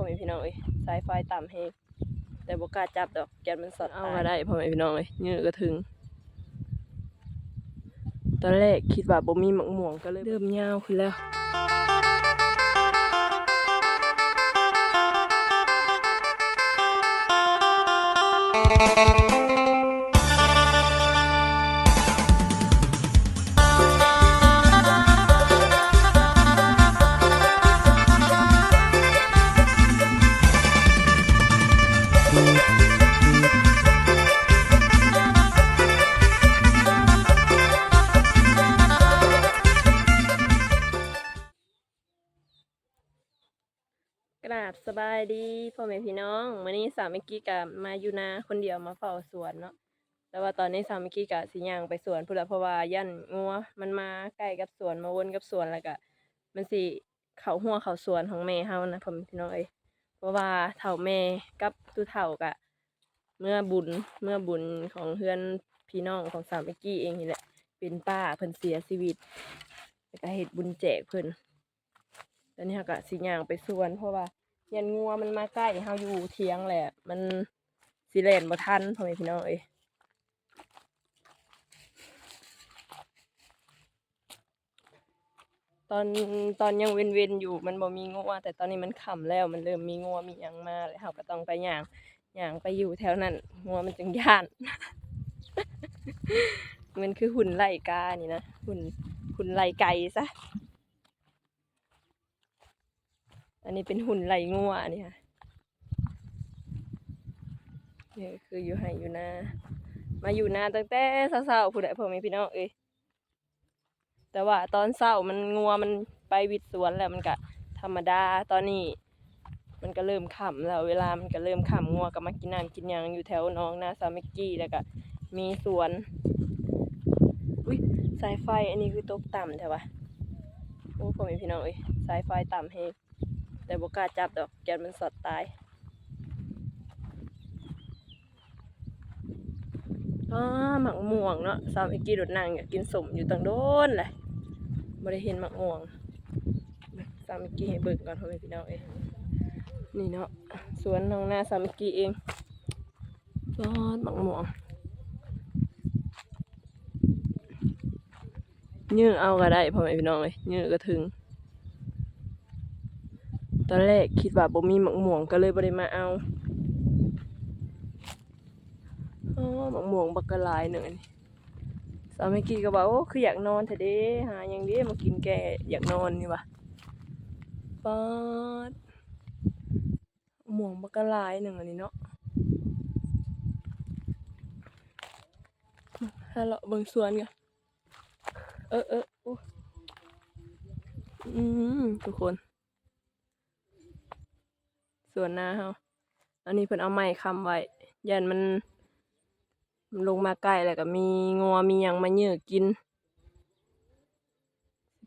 พ่อแม่พี่น้องเอ้ยสายไฟต่ำแฮงแต่บ่กล้าจับดอกแกนมันสอดเอามาได้พ่อแม่พี่น้องเอ้ยยื้อก็ถึง ตอนแรกคิดว่าบ่มีหมักม่วงก็เลยเริ่มยาวขึ้นแล้ว กราบสบายดีพ่อแม่พี่น้องวันนี้สาวเมกี้กับมาอยู่นาคนเดียวมาเฝ้าสวนเนาะแต่ว่าตอนนี้สาวเมกี้กับสิย่างไปสวนพุ่นละเพราะว่ายันงัวมันมาใกล้กับสวนมาวนกับสวนแล้วก็มันสิเขาหัวเขาสวนของแม่เฮานะพ่อแม่พี่น้องเอ้ยเพราะว่าเฒ่าแม่กับตู้เฒ่ากะ เมื่อบุญเมื่อบุญของเพื่อนพี่น้องของสาวเมกี้เองนี่แหละเป็นป้าเพิ่นเสียชีวิตแล้วก็เฮ็ดบุญแจกเพิ่น ตอนนี้เราก็สิย่างไปสวน เพราะว่ายันงัวมันมาใกล้เฮาอยู่เทียงแหละ มันสิเลนบ่ทันพ่อแม่พี่น้องเอ้ยตอนตอนยังเว้นๆอยู่มันบ่มีงัวแต่ตอนนี้มันค่ำแล้วมันเริ่มมีงัวมีหยังมาแล้วเฮาก็ต้องไปย่างย่างไปอยู่แถวนั้นงัวมันจึงย่านมันคือหุ่นไล่กานี่นะหุ่นหุ่นไล่ไก่ซะ อันนี้เป็นหุ่นไหลงัวนี่ค่ะนี่คืออยู่ให้อยู่นา มาอยู่นาตั้งแต่เช้าๆผู้ใดพ่อแม่พี่น้องเอ้ยแต่ว่าตอนเช้ามันงัวมันไปวิดสวนแล้วมันก็ธรรมดาตอนนี้ มันก็เริ่มค่ำแล้วเวลามันก็เริ่มค่ำงัวก็มากินน้ำกินยังอยู่แถวน้องนาสามิกกี้แล้วก็มีสวนอุ้ยสายไฟอันนี้คือตกต่ำใช่ปะโอ้พ่อแม่พี่น้องเอ้ยสายไฟต่ำเฮง แต่บกล้าจับดอกแกนมันสอดตายอ๋อหมักม่วงเนาะสาวเมื่อกี้โดดนั่งอยากกินสมอยู่ตังโดนเลยบ่ได้เห็นหมักม่วงสาวเมื่อกี้ให้เบิ่งก่อนพ่อแม่พี่น้องเอ้ยนี่เนาะสวนน้องนาสาวเมื่อกี้เองยอดหมักม่วงยื้อเอาก็ได้พ่อแม่พี่น้องเอ้ยยื้อก็ถึง ตอนแรกคิดว่าบ่มีหมักม่วงก็เลยบ่ได้มาเอาอ๋อหมักม่วงบักกะลายหนึ่งอันนี้สาวเมื่อกี้ก็บอกโอ้คืออยากนอนแท้เด้หาหยังเด้มากินแกอยากนอนนี่วะป๊าดหม่วงบักกะลายหนึ่งอันนี้เนาะฮัลโหลเบิ่งสวนกันเออเออโอ้อืมทุกคน ส่วนหน้าเฮาอันนี้เพิ่นเอาไม้ค้ำไว้ยันมันลงมาใกล้แล้วก็มีงัวมีหยังมาเหยื่อกิน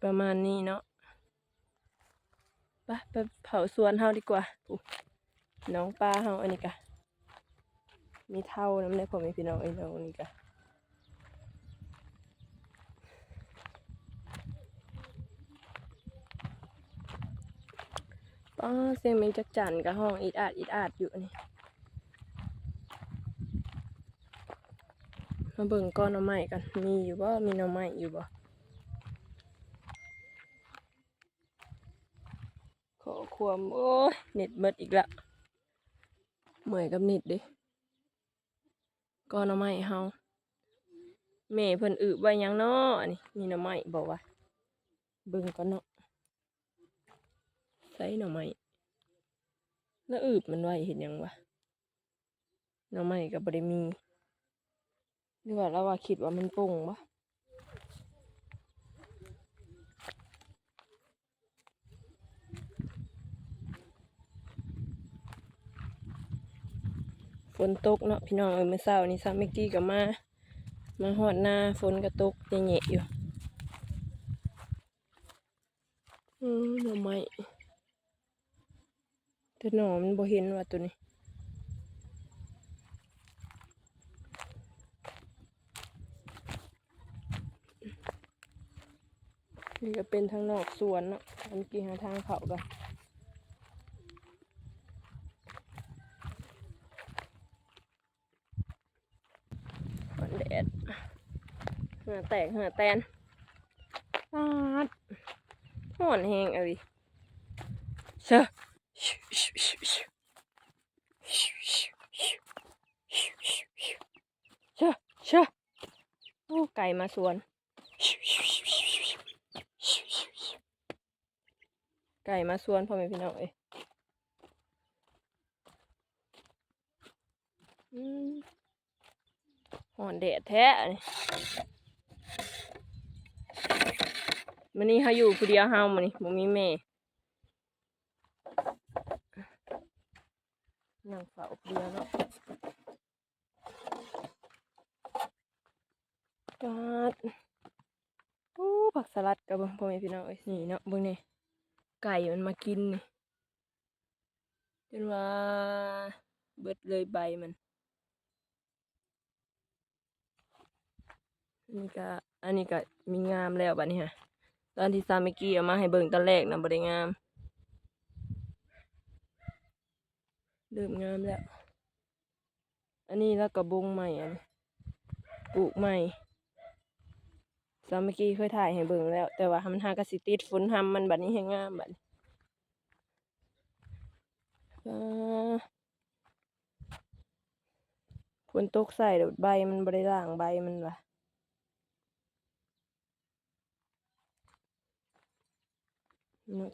ประมาณนี้เนาะไปไปเผาสวนเฮาดีกว่าน้องปลาเฮาอันนี้กะมีเท่าน้ำในผมมีพี่น้องไอ้น้องอันนี้กะ ป้าเสียงแมงจักจันกับห้องอีดอาดอีดอาดอยู่นี่มาเบิ่งก้อนหน่อไม้กัน มีอยู่บ่ มีหน่อไม้อยู่บ่ขอความโอ้ยเน็ตเบิดอีกละเหมื่อยกับเน็ตดิก้อนหน่อไม้เฮาแม่เพิ่นอึไว้ยังน้ออันนี้มีหน่อไม้บอกว่าเบิ่งก่อนเนาะ ส่หน่อไม้แล้วอึบมันไว้เห็นยังวะหน่อไม้ก็บ่ได้มีหรือว่าเราว่าคิดว่ามันป่งปะฝนตกเนาะพี่น้องเอ้ยเมื่อเช้านี้ซาเมกกี้ก็มา มาหอดหน้าฝนก็ตกแหะๆอยู่ อืมหน่อไม้ แต่หนอมันบ่เห็นว่าตัวนี้นี่ก็เป็นทางนอกสวนเนาะเมื่กี้หาทางเขากันแดดห่อแตกห่อแตนปาดห่อนแหงอะไรเชอะ เชอเชอะโอ้ไก่มาสวน ไก่มาสวนพ่อแม่พี่น้องเอ้ยอืมหอนแดดแท้นี่มันนี้เขาอยู่ผู้เดียวเฮามันนี่บ่มีแม่ นั่งฝาผู้เดียวเนาะปาดโอ้ผักสลัดกับพ่อแม่พี่น้องเอ้ยนี่เนาะเบิ่งนี่ไก่มันมากินนี่จนว่าเบิดเลยใบมันอันนี้ก็อันนี้ก็มีงามแล้วบัดนี้ฮะตอนที่ซามิกี้เอามาให้เบิ่งตอนแรกนะบ่ได้งาม เริ่มงามแล้ว อันนี้แล้วก็บงใหม่อันปลูกใหม่ซามิกี้เคยถ่ายให้เบิ่งแล้ว แต่ว่ามันหากระสิติดฝนทำมันบัดนี้ให้งามบัดฝนตกใส่เดี๋ยวใบมันบริล่างใบมันว่ะ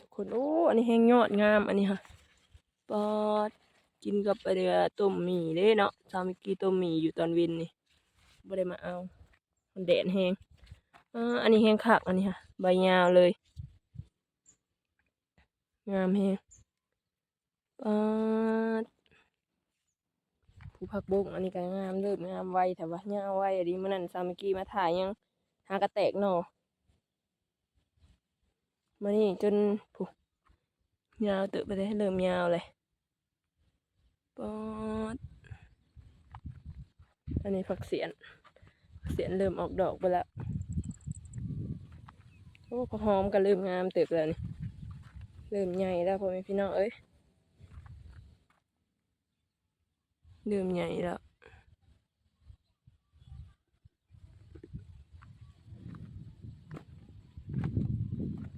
ทุกคน โอ้ อันนี้แห้งยอดงาม อันนี้ค่ะ ปอด กินกับไปเดือต้มหมี่เด้เนาะสามิกี้ต้มหมี่อยู่ตอนวินนี่บ่ได้มาเอา มันแดดแห้งอ่าอันนี้แห้งคักอันนี้ค่ะ ใบยาวเลย งามแห้งปาดผู้พักบงอันนี้ก็งามเลิศงามไวแต่ว่าย่าไวอันนี้มันนั่นซามิกี้มาถ่ายยังหากระแตกหนอมานี่จนผู้ยาวเติบไปได้เริ่มยาวเลย ปาดอันนี้ผักเสียนเสียนเริ่มออกดอกไปแล้วโอ้ผักหอมก็เริ่มงามเติบแล้วนี่เริ่มใหญ่แล้วพ่อแม่พี่น้องเอ้ยเริ่มใหญ่แล้ว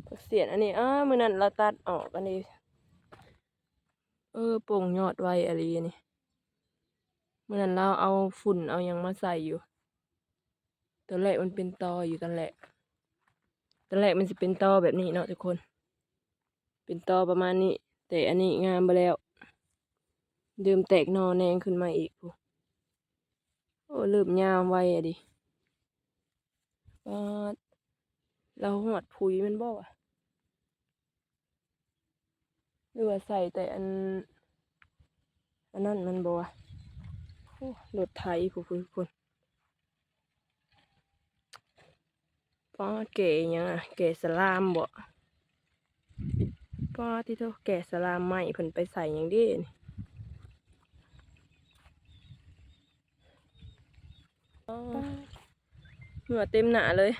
ผักเสียนอันนี้อ้ามือนั้นเราตัดออกอันนี้ ออโป่งยอดไว้อะไรนี่เมื่อนั้นเราเอาฝุ่นเอายังมาใส่อยู่ ตอนแรกมันเป็นตออยู่ตอนแรกตอนแรกมันจะเป็นตอแบบนี้เนาะทุกคน เป็นตอประมาณนี้ แต่อันนี้งามไปแล้วเดิมแตกนอแนงขึ้นมาอีกพูโอ้เริ่มยามไวอะดิเราหอดผุยมันบ่อะห รือว่าใส่แต่อัน อันนั้นมันบ่อะโอ้รถไถผู้ผู้คนป้าเก๋ยังอะเก๋สลามบ่ป้าที่เท่าแก่สลามใหม่เพิ่นไปใส่ยังด้นี่เหงื่อเต็มหนาเลย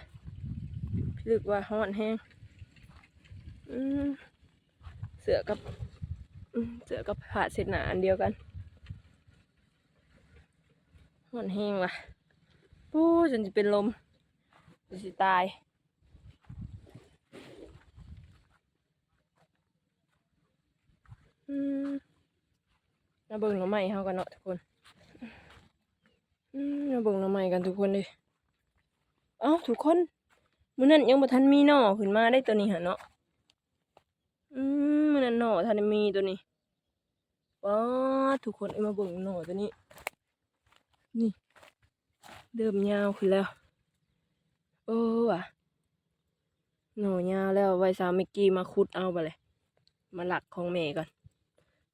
พี่ลึกว่าห้อนแห้งอืม สือกับเสือกับผ้าเสร็จหนาอันเดียวกันห้อนแห้งว่ะปู้จนจะเป็นลมจะตายอืมาเบิ่งหน่อไม้เฮากันเนาะทุกคนอืมาเบิ่งหน่อไม้กันทุกคนเลยเอ้าทุกคนมื้อนั้นยังบ่ทันมีหน่อขึ้นมาได้ตัวนี้หะเนาะอืมมื้อ นันหน่อทันมีตัวนี้ว้าทุกคนเอ้ยมาเบิ่งหน่อตัวนี้ นี่เริ่มยาวขึ้นแล้ว โอ้ว่ะหน่อยาวแล้วไว้สาวเมกกี้มาขุดเอาไปเลย มาหลักของแม่ก่อน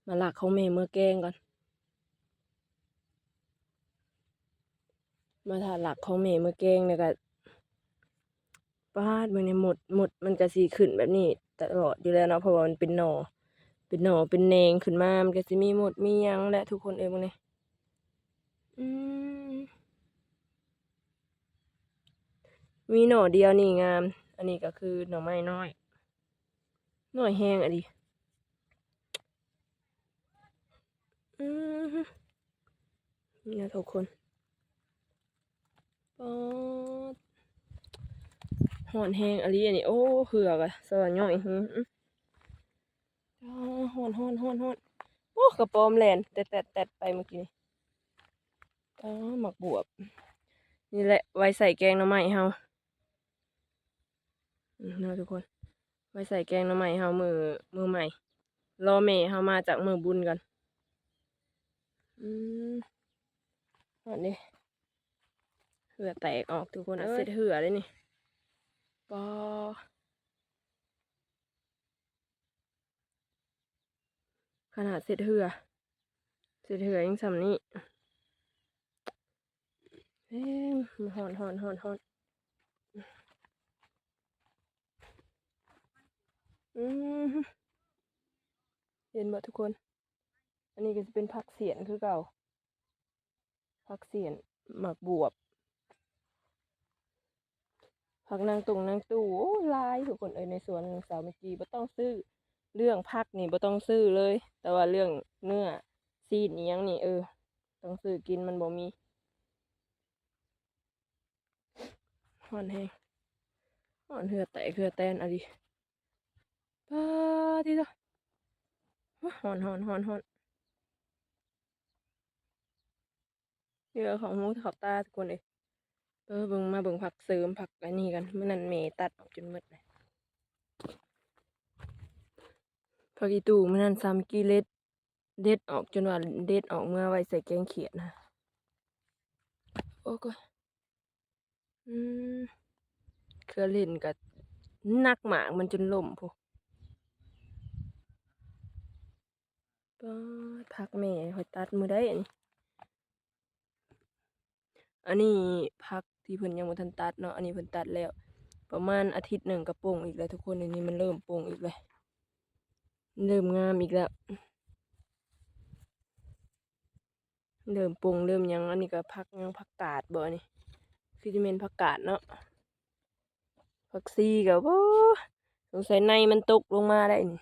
มาหลักของแม่เมื่อแกงก่อน มาถ่าหลักของแม่เมื่อแกงเนี่ยก็ปาดมันเนี่ยหมดหมดมันจะสีขึ้นแบบนี้ ตลอดอยู่แล้วเนาะเพราะว่ามันเป็นหน่อ เป็นหน่อเป็นแนงขึ้นมา มันก็จะมีหมดมียังและทุกคนเอ้ยมึงเนี่ยอืมมีหน่อเดียวนี่งาม อันนี้ก็คือหน่อไม้น้อย หน่อยแห้งอะดิอืมนี่นะทุกคนปอด ฮ้อนแห้งอะลีอันนี้โอ้เหือกอะสว่างย่อยหืออื้ออ๋อฮ้อนฮ้อนฮ้อนฮ้อนโอ้กระปอมแลนแตดแตดแตดไปเมื่อกี้นี่อ๋อหมักบวบ นี่แหละไว้ใส่แกงหน้ำไม้เฮาเนาะทุกคน ไว้ใส่แกงหน้ำไม้เฮามือมือใหม่ รอแม่เฮามาจากมือบุญกันอืมอันนี้เหือแตกออกทุกคนอะเสร็จเหือเลยนี่ ปอขนาดเสร็จเหือเสร็จเหือยังสำนี้เอ้มหอนหอนหอนหอนอืมเห็นบ่ทุกคน อันนี้ก็จะเป็นผักเสียนคือเก่าผักเสียนหมักบวบ ผักนางตุงนางตู่โอ้ลายทุกคนเอ้ยในสวนสาวเมอกีบ่ต้องซื้อ เรื่องผักนี่บ่ต้องซื้อเลย แต่ว่าเรื่องเนื้อซีดนี่ยังนี่เออ ต้องซื้อกินมันบ่มีห่อนแฮงห่อนเหือแตกเหือแตนอะดิป้าที่ตัวห่อนห่อนห่อนห่อนเรือของหมูขอบตาทุกคนเอ้ย เออเบิ่งมาเบิ่งผักเสริมผักอันนี้กันเมื่อนั้นเมตัดออกจนหมดเลยผักอีตู่เมื่อนั้นซามกีเล็ดเด็ดออกจนว่าเด็ดออกเมื่อไว้ใส่แกงเขียดนะโอ้ก็อืมเครือเล่นกับนักหมากมันจนล่มพูก็พักแม่คอยตัดมือได้อันนี้อันนี้พัก ที่เพิ่นยังบ่ทันตัดเนาะอันนี้เพิ่นตัดแล้ว ประมาณอาทิตย์หนึ่งกระโปร่งอีกแล้วทุกคนอันนี้มันเริ่มโปร่งอีกเลยเริ่มงามอีกแล้วเริ่มปรุงเริ่มยังอันนี้ก็ผักยังผักกาดบ่นี่คือจะเป็นผักกาดเนาะผักซีก็บ่สงสัยในมันตกลงมาได้นี่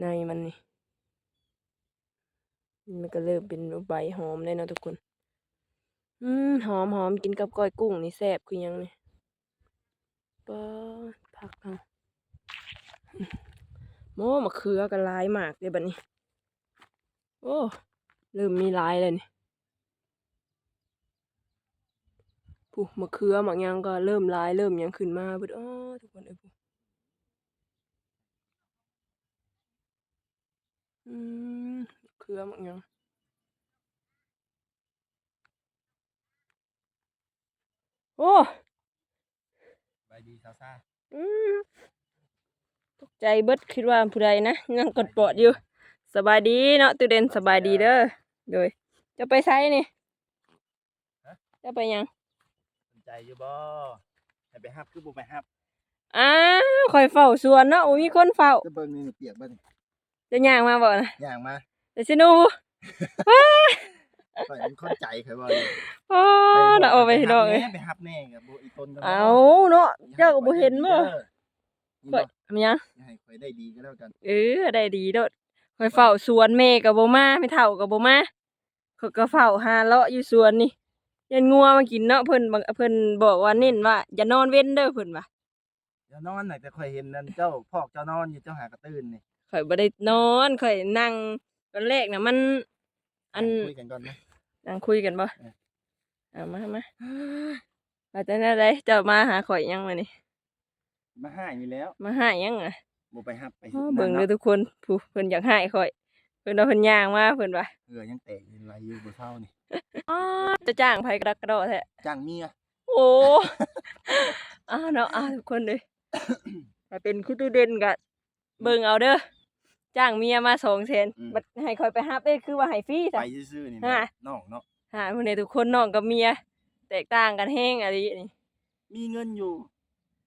ในมันนี่มันก็เริ่มเป็นใบหอมได้เนาะทุกคน อืมหอมหอมกินกับก้อยกุ้งนี่แซ่บคือหยังนี่ปอผักเอาโม่มะเขือก็หลายมากเลยบัดนี้ โอ้เริ่มมีลายเลยนี่ผู้มะเขือหมักยังก็เริ่มลายเริ่มยังขึ้นมาเบิดอ้อทุกคนเอ้ยผู้อืมมะเขือหมักยัง โอ้บายดีซาซาอืมตกใจเบิดคิดว่าผู้ใดนะยังกดปอดอยู่ สบายดีเนาะตูเด่นสบายดีเด้อโดย จะไปไซนี่จะไปหยังสนใจอยู่บ่ให้ไปฮับคือบ่ไปฮับอ้าวคอยเฝ้าสวนเนาะโอ้มีคนเฝ้าจะเบิ่งนี่เปียกบ่นี่จะย่างมาบ่นะย่างมาแต่สิหนู ข่อยเป็นคนใจข่อยบ่เลยอ๋อเนาะเอาไปดอกเอ้ยไปฮับแน่กับบ่อีตนกันเอาเนาะเจ้าก็บ่เห็นบ่ข่ข่อยมีหยังให้ข่อยได้ดีก็แล้วกัน เออได้ดีโดดคอยเฝ้าสวนแม่ก็บ่มาไม่เฒ่าก็บ่มาเขาก็เฝ้าหาเลาะอยู่สวนนี่ยันงัวมากินเนาะเพิ่นบังเพิ่นบอกว่าเน้นว่าอย่านอนเว้นเด้อเพิ่นว่าอย่านอนน่ะแต่ข่อยเห็นนั่นเจ้าพอกเจ้านอนอยู่เจ้าหากระตื้นนี่ข่อยบ่ได้นอนข่อยนั่งตอนแรกน่ะมัน อันคุยกันก่อนนะ นั่งคุยกันบ่เออเอามามาว่าแต่นั่นได้เจ้ามาหาข่อยยังมานี่มาหาอยู่แล้ว มาหายังอะบ่ไปฮับไปอ้อเบิ่งนั่เด้อทุกคนผู้เพิ่นอยากหายข่อยเพิ่นเอาเพิ่นย่างมาเพิ่นว่าเหงื่อยังแตกอยู่ไหลอยู่บ่เช้านี่อ้อจะจ้างไผกระดักกระโดดแท้จ้างเมียโอ้อ้าวเนาะอ้าวทุกคนเลยถ้าเป็นคุตูเด่นก็เบิ่งเอาเด้อ จ้างเมียมาสองแสนบัดให้ข่อยไปรับเด้คือว่าให้ฟรีไปจ้ะ ซื่อๆนี่ฮะ น้องเนาะหามื้อนี้ทุกคนน้องกับเมีย แตกต่างกันแฮงอะลินี่ มีเงินอยู่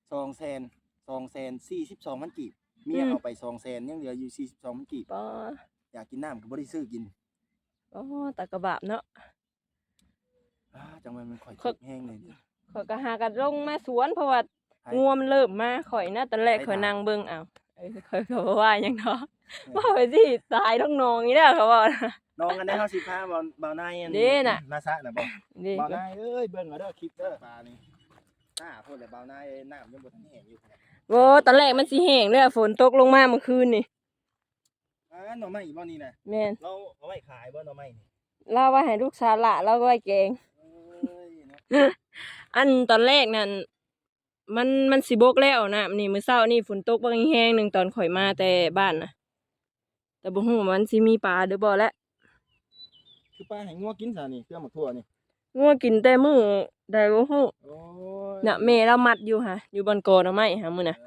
200,000 242,000กีบเมียเอาไป200,000ยังเหลืออยู่42,000กีบปออยากกินน้ำก็บ่ได้ซื้อกินปอตะกะบาบเนาะ อ้าจังหวะมันข่อยเขาทุกข์แห้งเลยเนี่ยข่อยก็หากันลงมาสวนเพราะว่าไผงัวมันเริ่มมาข่อยนะตอนแรกไปข่อยถาม นั่งเบิ่งเอาเอ้ยข่อยก็บ่ว่าหยังเนาะ ว่าไปสิตายท้องนองอีแล้วเขาบอกนะ น้องกันได้เฮาสิพาบ่าวบ่าวนายอันเด้น่ะ มาซะน่ะบ่นี่บ่าวนายเอ้ยเบิ่งเอาเด้อคลิปเด้อปลานี่ซ่าพูดเลยเบาหน้าเอ้ยน้ำยังบ่ทันแห้งอยู่ขนาดโอ้ตอนแรกมันสิแห้งเลยอะฝนตกลงมาเมื่อคืนนี่อ่าหน่อไม้อีบ่นี่นะแม่นเราเอาไว้ขายบ่หน่อไม้นี่เล่าว่าให้ลูกสาวละเล่าก็ไว้แกง เอ้ยเนาะอันตอนแรกนั่นมันมันสิบกแล้วนะนี่มื้อเช้านี่ฝนตกบางแห้งหนึ่งตอนข่อยมาแต่บ้านนะ แต่บ่ฮู้ว่ามันสิมีปลาหรือบ่แหละคือป้าให้งัวกินซะนี่เครื่องหมักทั่วนี่งัวกินแต่มื้อใดบ่ฮู้โอ้ยน่ะแม่เรามัดอยู่ค่ะอยู่บนกอหน่อไม้ค่ะมื้อน่ะเอ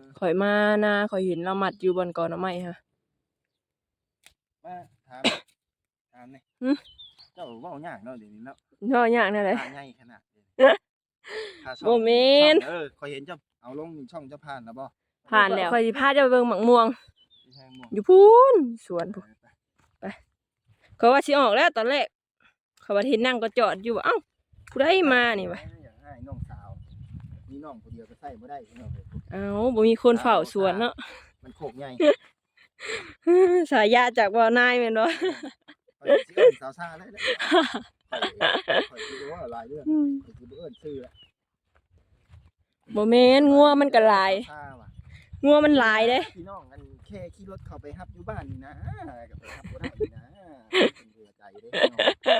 อข่อยมานาข่อยเห็นเรามัดอยู่บนกอหน่อไม้ค่ะมาถามถามนี่หึ เจ้าเว้ายากเนาะเดี๋ยวนี้เนาะน้อยากนั่นแหละผ่านใหญ่ขนาดนี้ถ้าช่องบ่แม่น ช่องเออคอยเห็นเจ้าเอาลงช่องเจ้าผ่านแล้วบ่ผ่านแล้วข่อยสิพาเจ้าไปเบิ่งหมักม่วงไม่ใช่ม่วง อยู่พูนสวนพู้นไปเขาว่าสิออกแล้วตอนแรกเขาว่าเห็นนั่งก็จอดอยู่ว่าเอ้าผู้ใดมานี่วะอย่างง่ายน้องสาวมีน้องคนเดียวก็ใส่บ่ได้พี่น้องเอ้ยเอ้าบ่มีคนเฝ้าสวนเนาะมันโคกใหญ่สายยาจากบ่อนายแม่นบ่ข่อยสิเอิ้นสาวซ่าได้แล้วข่อยข่อยสิรู้ว่าหลายเรื่องข่อยสิบ่เอิ้นชื่อแล้วบ่แม่นงัวมันก็หลายสวซ่ว่ะ งัวมันหลายเด้ พี่น้องกันแค่ขี่รถเข้าไปฮับอยู่บ้านนี่นะก็ไปฮับบ่ได้นี่นะเป็นเรือใจเด้พี่น้อง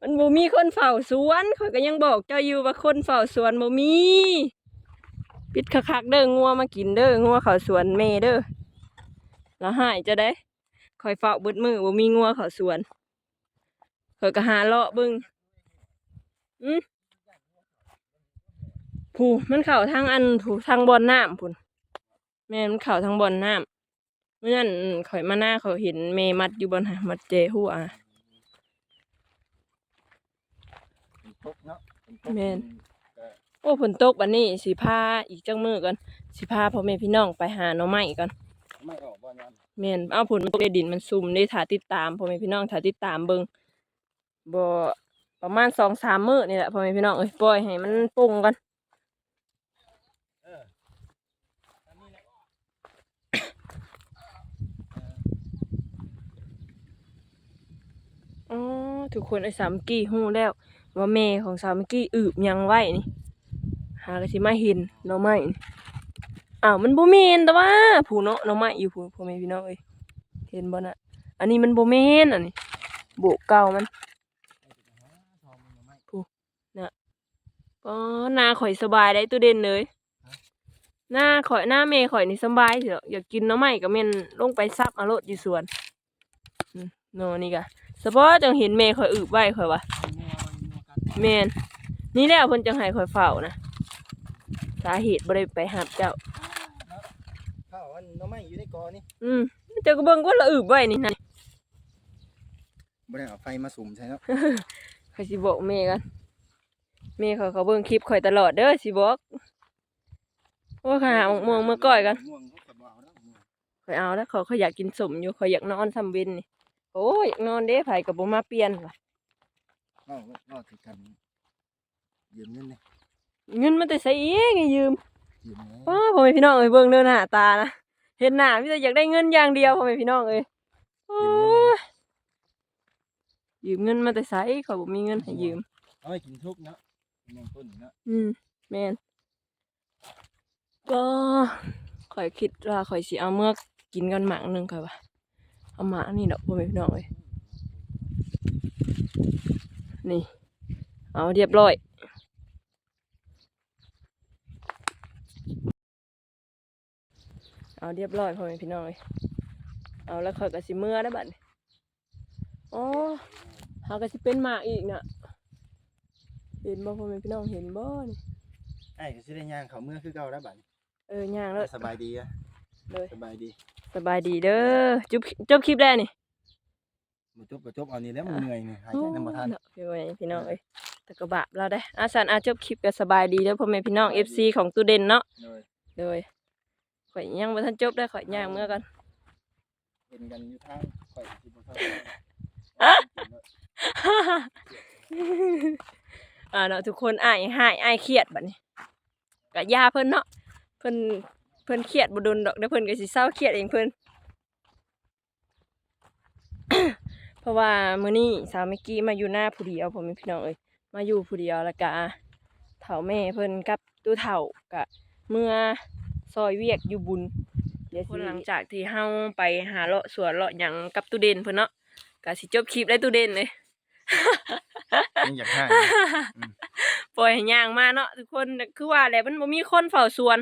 มันบ่มีคนเฝ้าสวนข่อยก็ยังบอกเจ้าอยู่ว่าคนเฝ้าสวนบ่มีปิดคักๆเด้องัวมากินเด้องัวเข้าสวนแม่เด้อแล้วหายจะได้ข่อยเฝ้าเบิดมือบ่มีงัวเข้าสวนข่อยก็หาเลาะเบิ่งอือ ผู้มันเข้าทางอันผู้ทางบ่อนน้ำพุ่นแม่นมันเข้าทางบ่อนน้ำเมื่อนั้นข่อยมาหน้าเขาเห็นแม่มัดอยู่บนหามัดเจหัวฝนตกเนาะฝนตกแม่นก็โอ้ฝนตกบันนี้สิพาอีกจังมือก่อนสิพาพ่อแม่พี่น้องไปหาหน่อไม้ก่อนไม่ออกบ่ยามแม่นเอาผลมันตกในดินมันซุ่มได้ถ่าติดตามพ่อแม่พี่น้องถ่าติดตามเบิ่งบ่ประมาณสองสามมื้อนี่แหละพ่อแม่พี่น้องเอ้ยปล่อยให้มันปรุงก่อน เอออันนี้แหละ อ๋อทุกคนไอ้สามกี้ฮู้แล้ว ว่าแม่ของสามกี้อึบยังไหวนี่ หาก็สิมาเห็นหน่อไม่อ้าวมันบ่แม่นแต่ว่าผู้เนาะหน่อไม้อยู่ผู้พ่อแม่พี่น้องเอ้ยเห็นบ่น่ะอันนี้มันบ่แม่นอันนี้โบกเก่ามันอ๋อหน้าข่อยสบายได้ตัวเด่นเลยหน้าข่อยหน้าเมย์ข่อยนี่สบายเถอะอยากกินน้ำใหม่ก็เม่นลงไปซับอารถอยู่สวนอืมโนนี่กะ เฉพาะจังเห็นเมย์ข่อยอึบไว้ข่อยว่าแมนนี่แหละเพิ่นจังให้ข่อยเฝ้านะสาเหตุบ่ได้ไปหับเจ้าข้าวอันหน้ำไม้อยู่ในกอนี่อืมเจ้าก็เบิ่งว่าละอึบไว้นี่นั่นบ่ได้เอาไฟมาสุมใช่เนาะข่อยสิบอกเมย์กันเมย์ข่อยเขาเบิ่งคลิปข่อยตลอดเด้อสิบอกว่าข้าหาหมกม่วงเมื่อก่อยกันม่วงเขาก็บ่เอาแล้วม่วงข่อยเอาแล้วเขาเขาอยากกินสมอยู่เขาอยากนอนทำเวนนี่ โอ้ยอยากนอนเด้ไผกับบ่มาเปลี่ยนว่ะเว้าเว้าถือกันยืมเงินนี่เงินมันแต่ใส่เองไงยืมยืมแหน่ป้าพ่อแม่พี่น้องเอ้ยเบิ่งเด้อหน้าตานะเห็นหน้ามีแต่อยากได้เงินอย่างเดียวพ่อแม่พี่น้องเอ้ยโอ้ยยืมเงินมาแต่ใส่เขาบ่มีเงินให้ยืมเอาไว้กินทุกเนาะกินแมงต้นเนาะอืมแม่นก็ข่อยคิดว่าข่อยสิเอาเมื่อกินกันหมากหนึงค่ะว่า เอาหมากนี่ดอกพ่อแม่พี่น้องเอ้ยนี่ เอาเรียบร้อยเอาเรียบร้อยพ่อแม่พี่น้องเอ้ยเอาแล้วข่อยก็สิเมื่อได้วบัดนี้อ๋อเฮาก็สิเป็นหมากอีกน่ะ เห็นบ่พ่อแม่พี่น้องเห็นบ่นี่ไอ้ก็สิได้ย่างเขาเมื่อคือเก่าแล้วบัดนี้เออย่างแล้วสบายดีอะเลยสบายดี สบายดีเด้อจบจบคลิปแล้วนี่บ่จบก็จบเอานี่แล้วมันเหนื่อยนี่หายใจนำบ่ทันเนาะพี่แม่พี่น้องเอ้ยแต่ก็บาปเราได้อาสันอาจบคลิปก็สบายดีเด้อพ่อแม่พี่น้อง FC ของตูเด่นเนาะเลยเลยข่อยยังบ่ทันจบได้อข่อยย่างเมื่อกันเห็นกันอยู่ทางข่อยสิบ่เท่าอ่าเนาะทุกคนอ้ายหายอ้ายเครียดบัดนี้ก็ย่าเพิ่นเนาะเพิ่นเพิ่นเครียดบ่โดนดอกเดี๋ยวเพิ่นก็สิเศร้าเครียดเองเพิ่นเพราะว่ามื้อนี้สาวเมกกี้มาอยู่หน้าผู้เดียวผมเป็นพี่น้องเอ้ยมาอยู่ผู้เดียวแล้วก็เฒ่าแม่เพิ่นกับตู้เฒ่าก็เมื่อซอยเวียกอยู่บุญเดี๋ยวคนหลังจากที่เฮาไปหาเลาะสวนเลาะหยังกับตู้เด่นเพิ่นเนาะก็สิจบคลิปได้ตู้เด่นเลยยังอยากให้ปล่อยให้ย่างมาเนาะทุกคนคือว่าแหละมันบ่มีคนเฝ้าสวน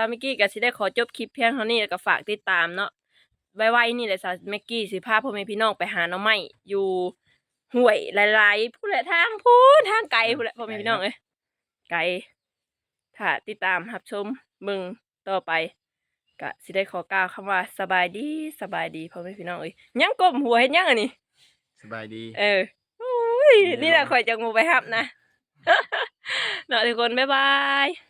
ซามิกี้ก็สิได้ขอจบคลิปเพียงเท่านี้แล้วก็ฝากติดตามเนาะไว้ๆนี่แหละซาเมกกี้สิพาพ่อแม่พี่น้องไปหาหน่อไม้อยู่ห้วยหลายๆผู้นแหละทางพูนทางไกลผู้นแหละพ่อแม่พี่น้องเอ้ยไกลถ้าติดตามรับชมเบิ่งต่อไปก็สิได้ขอกล่าวคำว่าสบายดีสบายดีพ่อแม่พี่น้องเอ้ยยังก้มหัวเฮ็ดยังอันนี้สบายดี เอออุ้ยนี่แหละข่อยจะงูไปหับนะเนาะทุกคนบ๊ายบาย